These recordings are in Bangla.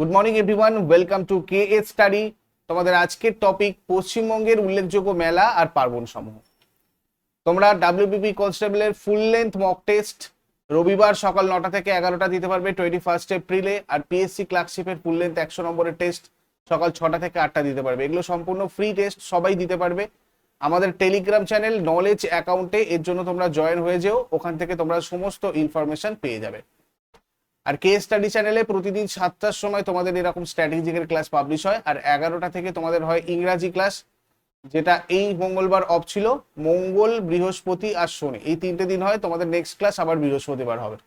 Good morning everyone welcome to K A study তোমাদের আজকের টপিক পশ্চিমবঙ্গের উল্লেখযোগ্য মেলা আর পার্বণ সমূহ তোমরা ডাব্লিউবিপি কনস্টেবলের ফুল লেন্থ মক টেস্ট রবিবার সকাল নটা থেকে এগারোটা দিতে পারবে টোয়েন্টি ফার্স্ট এপ্রিলে আর পিএসসি ক্লার্কশিপের ফুল লেন্থ একশো নম্বরের টেস্ট সকাল ছটা থেকে আটটা দিতে পারবে। এগুলো সম্পূর্ণ ফ্রি টেস্ট সবাই দিতে পারবে। আমাদের টেলিগ্রাম চ্যানেল নলেজ অ্যাকাউন্টে এর জন্য তোমরা জয়েন হয়ে যেও। ওখান থেকে তোমরা সমস্ত ইনফরমেশন পেয়ে যাবে। আর কে স্টাডি চ্যানেলে প্রতিদিন সাতটার সময় তোমাদের এরকম স্ট্র্যাটেজিকের ক্লাস পাবলিশ হয়, আর এগারোটা থেকে তোমাদের হয় ইংরাজি ক্লাস যেটা এই মঙ্গলবার অফ ছিল, মঙ্গল, বৃহস্পতি আর শনি। এই তিনটে দিন হয় তোমাদের নেক্সট ক্লাস আবার বৃহস্পতিবার হবে।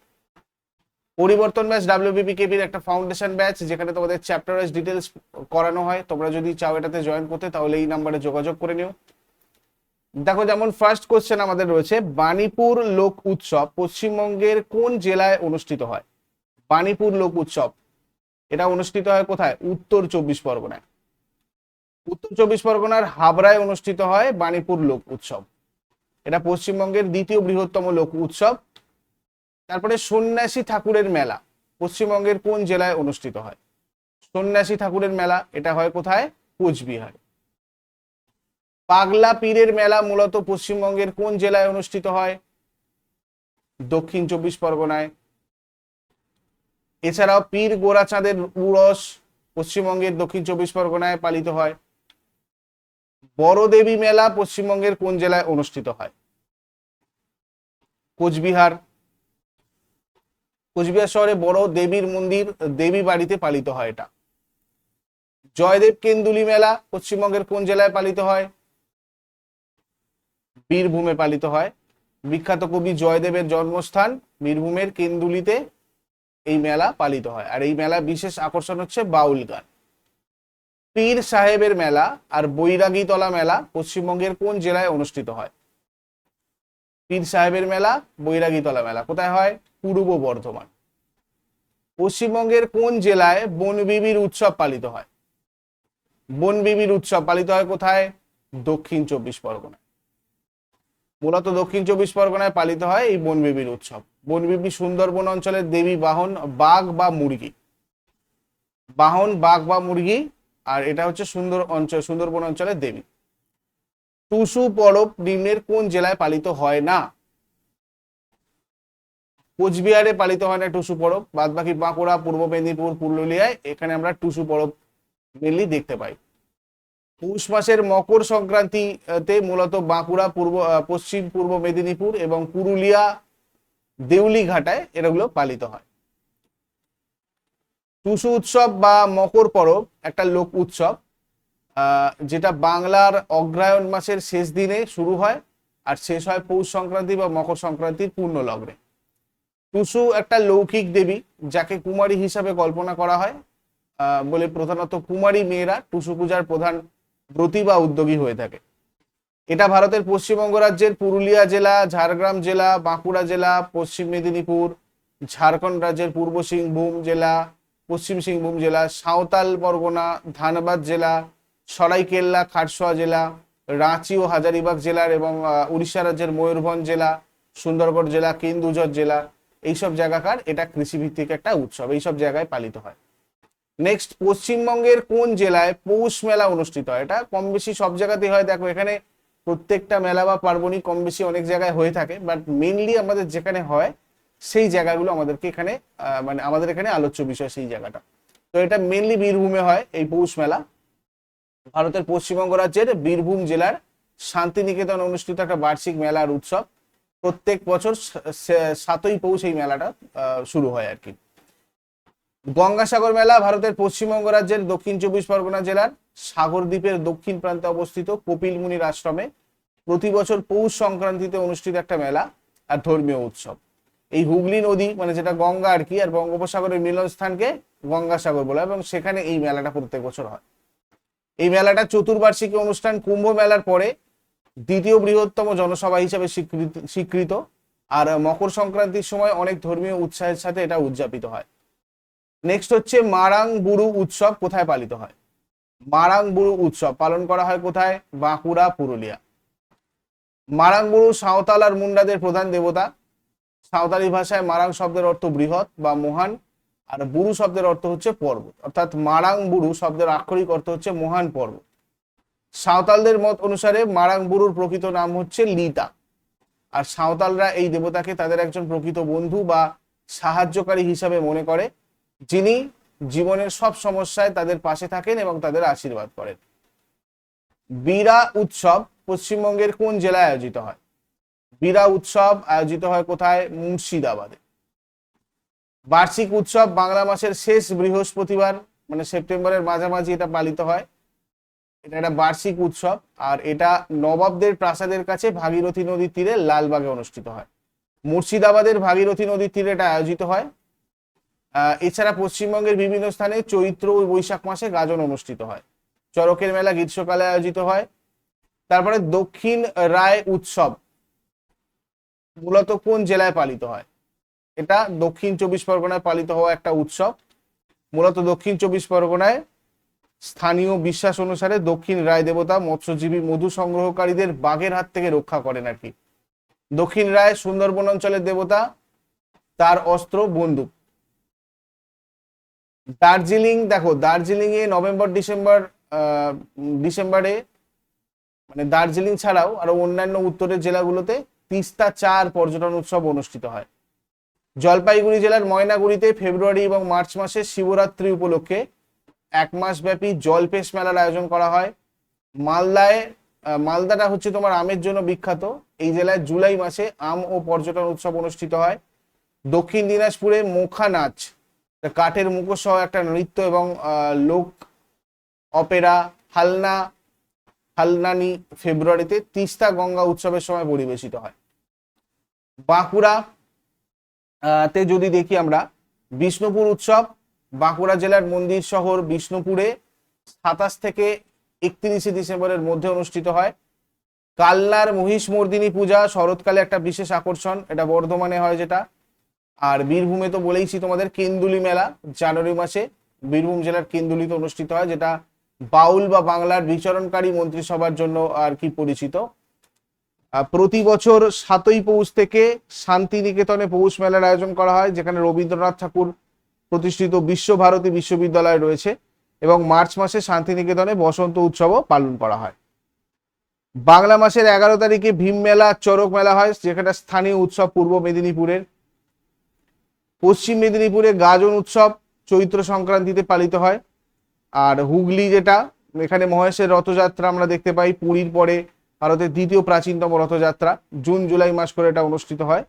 পরিবর্তন ব্যাচ ডাব্লিউবিপি কেপির একটা ফাউন্ডেশন ব্যাচ যেখানে তোমাদের চ্যাপ্টার ওয়াইজ ডিটেলস করানো হয়। তোমরা যদি চাও এটাতে জয়েন করতে, তাহলে এই নাম্বারে যোগাযোগ করে নিও। দেখো যেমন ফার্স্ট কোশ্চেন আমাদের রয়েছে, বাণীপুর লোক উৎসব পশ্চিমবঙ্গের কোন জেলায় অনুষ্ঠিত হয়? বাণীপুর লোক উৎসব। এটা অনুষ্ঠিত হয় কোথায়? উত্তর চব্বিশ পরগনায়। উত্তর চব্বিশ পরগনার হাবড়ায় অনুষ্ঠিত হয় বাণীপুর লোক উৎসব। এটা পশ্চিমবঙ্গের দ্বিতীয় বৃহত্তম লোক উৎসব। তারপরে সন্ন্যাসী ঠাকুরের মেলা পশ্চিমবঙ্গের কোন জেলায় অনুষ্ঠিত হয়? সন্ন্যাসী ঠাকুরের মেলা, এটা হয় কোথায়? কোচবিহার। পাগলা পীরের মেলা মূলত পশ্চিমবঙ্গের কোন জেলায় অনুষ্ঠিত হয়? দক্ষিণ চব্বিশ পরগনায় এছাড়াও পীর গোরাচাঁদের উরস পশ্চিমবঙ্গের দক্ষিণ চব্বিশ পরগনায় পালিত হয়। বড় দেবী মেলা পশ্চিমবঙ্গের কোন জেলায় অনুষ্ঠিত হয়? কোচবিহার। কোচবিহার শহরে বড় দেবীর মন্দির, দেবী বাড়িতে পালিত হয় এটা। জয়দেব কেন্দুলি মেলা পশ্চিমবঙ্গের কোন জেলায় পালিত হয়? বীরভূমে পালিত হয়। বিখ্যাত কবি জয়দেবের জন্মস্থান বীরভূমের কেন্দুলিতে এই মেলা পালিত হয়। আর এই মেলা বিশেষ আকর্ষণ হচ্ছে বাউল গান। পীর সাহেবের মেলা আর বৈরাগীতলা মেলা পশ্চিমবঙ্গের কোন জেলায় অনুষ্ঠিত হয়? পীর সাহেবের মেলা, বৈরাগীতলা মেলা কোথায় হয়? পূর্ব বর্ধমান। পশ্চিমবঙ্গের কোন জেলায় বনবিবির উৎসব পালিত হয়? বনবিবির উৎসব পালিত হয় কোথায়? দক্ষিণ চব্বিশ পরগনায়। মূলত দক্ষিণ চব্বিশ পরগনায় পালিত হয় এই বনবিবির উৎসব। বনবিবি সুন্দরবন অঞ্চলের দেবী বাহন বাঘ বা মুরগি। বাহন, বাঘ বা মুরগি, আর এটা হচ্ছে সুন্দর অঞ্চল, সুন্দরবন অঞ্চলের দেবী। টুসু, পরব নিম্নের কোন জেলায় পালিত হয় না? কোচবিহারে পালিত হয় না টুসু, পরব। বাদ বাকি বাঁকুড়া, পূর্ব মেদিনীপুর, পুরুলিয়ায় এখানে আমরা টুসু, পরব মেনলি দেখতে পাই। পৌষ মাসের মকর সংক্রান্তিতে মূলত বাঁকুড়া, পূর্ব পশ্চিম, পূর্ব মেদিনীপুর এবং পুরুলিয়া দেউলি ঘাটায় পালিত হয়। টুসু উৎসব বা মকর পরব একটা লোক উৎসব যেটা বাংলার অগ্রায়ণ মাসের শেষ দিনে শুরু হয় আর শেষ হয় পৌষ সংক্রান্তি বা মকর সংক্রান্তির পূর্ণ লগ্নে। টুসু একটা লৌকিক দেবী যাকে কুমারী হিসাবে কল্পনা করা হয় বলে প্রধানত কুমারী মেয়েরা টুসু পূজার প্রধান ব্রতী বা উদ্যোগী হয়ে থাকে। এটা ভারতের পশ্চিমবঙ্গ রাজ্যের পুরুলিয়া জেলা, ঝাড়গ্রাম জেলা, বাঁকুড়া জেলা, পশ্চিম মেদিনীপুর, ঝাড়খণ্ড রাজ্যের পূর্ব সিংভূম জেলা, পশ্চিম সিংভূম জেলা, সাঁওতাল পরগনা ধানবাদ জেলা, সরাইকেল্লা, খারসোয়া জেলা, রাঁচি ও হাজারিবাগ জেলার এবং উড়িষ্যা রাজ্যের ময়ূরভঞ্জ জেলা, সুন্দরগড় জেলা, কেন্দুঝর জেলা, এইসব জায়গাকার এটা কৃষিভিত্তিক একটা উৎসব, এইসব জায়গায় পালিত হয়। নেক্সট পশ্চিমবঙ্গের কোন জেলায় পৌষ মেলা অনুষ্ঠিত হয়? এটা কম বেশি সব জায়গাতেই হয়। দেখো, এখানে প্রত্যেকটা মেলা বা পার্বণই কম বেশি অনেক জায়গায় হয়ে থাকে বাট মেনলি আমাদের যেখানে হয়, সেই জায়গাগুলো আমাদেরকে এখানে মানে আমাদের এখানে আলোচ্য বিষয় সেই জায়গাটা। তো এটা মেনলি বীরভূমে হয় এই পৌষ মেলা। ভারতের পশ্চিমবঙ্গ রাজ্যের বীরভূম জেলার শান্তিনিকেতন অনুষ্ঠিত একটা বার্ষিক মেলার উৎসব। প্রত্যেক বছর সাতই পৌষ এই মেলাটা শুরু হয় আর কি। গঙ্গাসাগর মেলা ভারতের পশ্চিমবঙ্গ রাজ্যের দক্ষিণ চব্বিশ পরগনা জেলার সাগর দ্বীপের দক্ষিণ প্রান্তে অবস্থিত কপিল মুনির আশ্রমে প্রতি বছর পৌষ সংক্রান্তিতে অনুষ্ঠিত একটা মেলা আর ধর্মীয় উৎসব। এই হুগলি নদী মানে যেটা গঙ্গা আর কি, আর বঙ্গোপসাগরের মিলনস্থানকে গঙ্গাসাগর বলে, এবং সেখানে এই মেলাটা প্রত্যেক বছর হয়। এই মেলাটা চতুর্বার্ষিকী অনুষ্ঠান কুম্ভ মেলার পরে দ্বিতীয় বৃহত্তম জনসভা হিসেবে স্বীকৃত স্বীকৃত, আর মকর সংক্রান্তির সময় অনেক ধর্মীয় উৎসাহের সাথে এটা উদযাপিত হয়। নেক্সট হচ্ছে মারাং বুড়ু উৎসব কোথায় পালিত হয়? মারাং বুড়ু উৎসব পালন করা হয় কোথায়? বাঁকুড়া, পুরুলিয়া। মারাং বুড়ু সাঁওতাল আর মুন্ডাদের প্রধান দেবতা। সাঁওতালি ভাষায় মারাং শব্দের অর্থ বৃহৎ বা মহান, আর বুরু শব্দের অর্থ হচ্ছে পর্বত। অর্থাৎ মারাং শব্দের আক্ষরিক অর্থ হচ্ছে মহান পর্বত। সাঁওতালদের মত অনুসারে মারাং বুরুর প্রকৃত নাম হচ্ছে লিতা। আর সাঁওতালরা এই দেবতাকে তাদের একজন প্রকৃত বন্ধু বা সাহায্যকারী হিসাবে মনে করে, যিনি জীবনের সব সমস্যায় তাদের পাশে থাকেন এবং তাদের আশীর্বাদ করেন। বীরা উৎসব পশ্চিমবঙ্গের কোন জেলায় আয়োজিত হয়? বীরা উৎসব আয়োজিত হয় কোথায়? মুর্শিদাবাদে। বার্ষিক উৎসব বাংলা মাসের শেষ বৃহস্পতিবার মানে সেপ্টেম্বরের মাঝামাঝি এটা পালিত হয়। এটা একটা বার্ষিক উৎসব আর এটা নবাবদের প্রাসাদের কাছে ভাগীরথী নদীর তীরে লালবাগে অনুষ্ঠিত হয়। মুর্শিদাবাদের ভাগীরথী নদীর তীরে এটা আয়োজিত হয়। এছাড়া পশ্চিমবঙ্গের বিভিন্ন স্থানে চৈত্র ও বৈশাখ মাসে গাজন অনুষ্ঠিত হয়। চরকের মেলা গ্রীষ্মকালে আয়োজিত হয়। তারপরে দক্ষিণ রায় উৎসব মূলত কোন জেলায় পালিত হয়? এটা দক্ষিণ চব্বিশ পরগনায় পালিত হওয়া একটা উৎসব। মূলত দক্ষিণ চব্বিশ পরগনায় স্থানীয় বিশ্বাস অনুসারে দক্ষিণ রায় দেবতা, মৎস্যজীবী, মধু সংগ্রহকারীদের বাঘের হাত থেকে রক্ষা করেন আর কি। দক্ষিণ রায় সুন্দরবন অঞ্চলের দেবতা, তার অস্ত্র, বন্দুক। দার্জিলিং, দেখো দার্জিলিং এ নভেম্বর, ডিসেম্বর ডিসেম্বরে মানে দার্জিলিং ছাড়াও আরও অন্যান্য উত্তরের জেলাগুলোতে তিস্তা চার পর্যটন উৎসব অনুষ্ঠিত হয়। জলপাইগুড়ি জেলার ময়নাগুড়িতে ফেব্রুয়ারি এবং মার্চ মাসে শিবরাত্রি উপলক্ষে এক মাস ব্যাপী জলপেশ মেলার আয়োজন করা হয়। মালদায় মালদাটা হচ্ছে তোমার আমের জন্য বিখ্যাত। এই জেলায় জুলাই মাসে আম ও পর্যটন উৎসব অনুষ্ঠিত হয়। দক্ষিণ দিনাজপুরে মোখা নাচ কাঠের মুখোশ সহ একটা নৃত্য এবং লোক অপেরা হালনা, হালনানি ফেব্রুয়ারিতে তিস্তা গঙ্গা উৎসবের সময় পরিবেশিত হয়। বাঁকুড়া তে যদি দেখি আমরা, বিষ্ণুপুর উৎসব, বাঁকুড়া জেলার মন্দির শহর বিষ্ণুপুরে সাতাশ থেকে একত্রিশে ডিসেম্বরের মধ্যে অনুষ্ঠিত হয়। কালনার মহিষমর্দিনী পূজা, শরৎকালে একটা বিশেষ আকর্ষণ, এটা বর্ধমানে হয় যেটা। আর বীরভূমে তো বলেইছি তোমাদের কেন্দুলি মেলা, জানুয়ারি মাসে বীরভূম জেলার কেন্দুলিতে অনুষ্ঠিত হয়, যেটা বাউল বা বাংলার বিচরণকারী মন্ত্রিসভার জন্য আর কি পরিচিত। প্রতি বছর সাতই পৌষ থেকে শান্তিনিকেতনে পৌষ মেলার আয়োজন করা হয়, যেখানে রবীন্দ্রনাথ ঠাকুর প্রতিষ্ঠিত বিশ্বভারতী বিশ্ববিদ্যালয় রয়েছে এবং মার্চ মাসে শান্তিনিকেতনে বসন্ত উৎসবও পালন করা হয়। বাংলা মাসের এগারো তারিখে ভীম মেলা চড়ক মেলা হয়, যেখানে স্থানীয় উৎসব পূর্ব মেদিনীপুরের পশ্চিম মেদিনীপুরে গাজন উৎসব চৈত্র সংক্রান্তিতে পালিত হয়। আর হুগলি যেটা, এখানে মহেশের রথযাত্রা আমরা দেখতে পাই, পুরীর পরে ভারতের দ্বিতীয় প্রাচীনতম রথযাত্রা, জুন, জুলাই মাস করে এটা অনুষ্ঠিত হয়।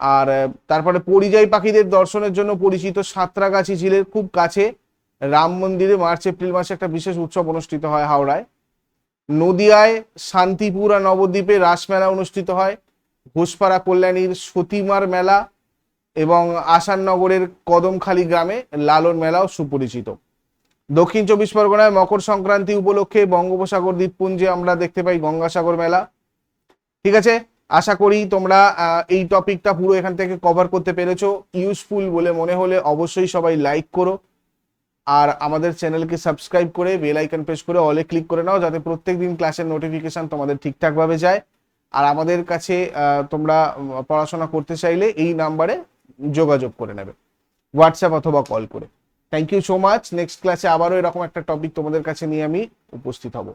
আর তারপরে পরিযায়ী পাখিদের দর্শনের জন্য পরিচিত সাঁতরাগাছি ঝিলের খুব কাছে রাম মন্দিরে মার্চ, এপ্রিল মাসে একটা বিশেষ উৎসব অনুষ্ঠিত হয় হাওড়ায়। নদিয়ায় শান্তিপুর আর নবদ্বীপে রাসমেলা অনুষ্ঠিত হয়। ঘোষপাড়া কল্যাণীর সতীমার মেলা এবং আসাননগরের কদমখালি গ্রামে লালন মেলাও সুপরিচিত। দক্ষিণ চব্বিশ পরগনায় মকর সংক্রান্তি উপলক্ষে বঙ্গোপসাগর দ্বীপপুঞ্জে আমরা দেখতে পাই গঙ্গাসাগর মেলা। ঠিক আছে? আশা করি তোমরা এই টপিকটা পুরো এখান থেকে কভার করতে পেরেছ। ইউজফুল বলে মনে হলে অবশ্যই সবাই লাইক করো। আর আমাদের চ্যানেলকে সাবস্ক্রাইব করে বেল আইকন প্রেস করে অলে ক্লিক করে নাও যাতে প্রত্যেকদিন ক্লাসের নোটিফিকেশন তোমাদের ঠিকঠাকভাবে যায়। আর আমাদের কাছে তোমরা পড়াশোনা করতে চাইলে এই নাম্বারে যোগাযোগ করে নেবে। হোয়াটসঅ্যাপ অথবা কল করে। Thank you so much next ক্লাসে আবারও এরকম একটা টপিক তোমাদের কাছে নিয়ে আমি উপস্থিত হব।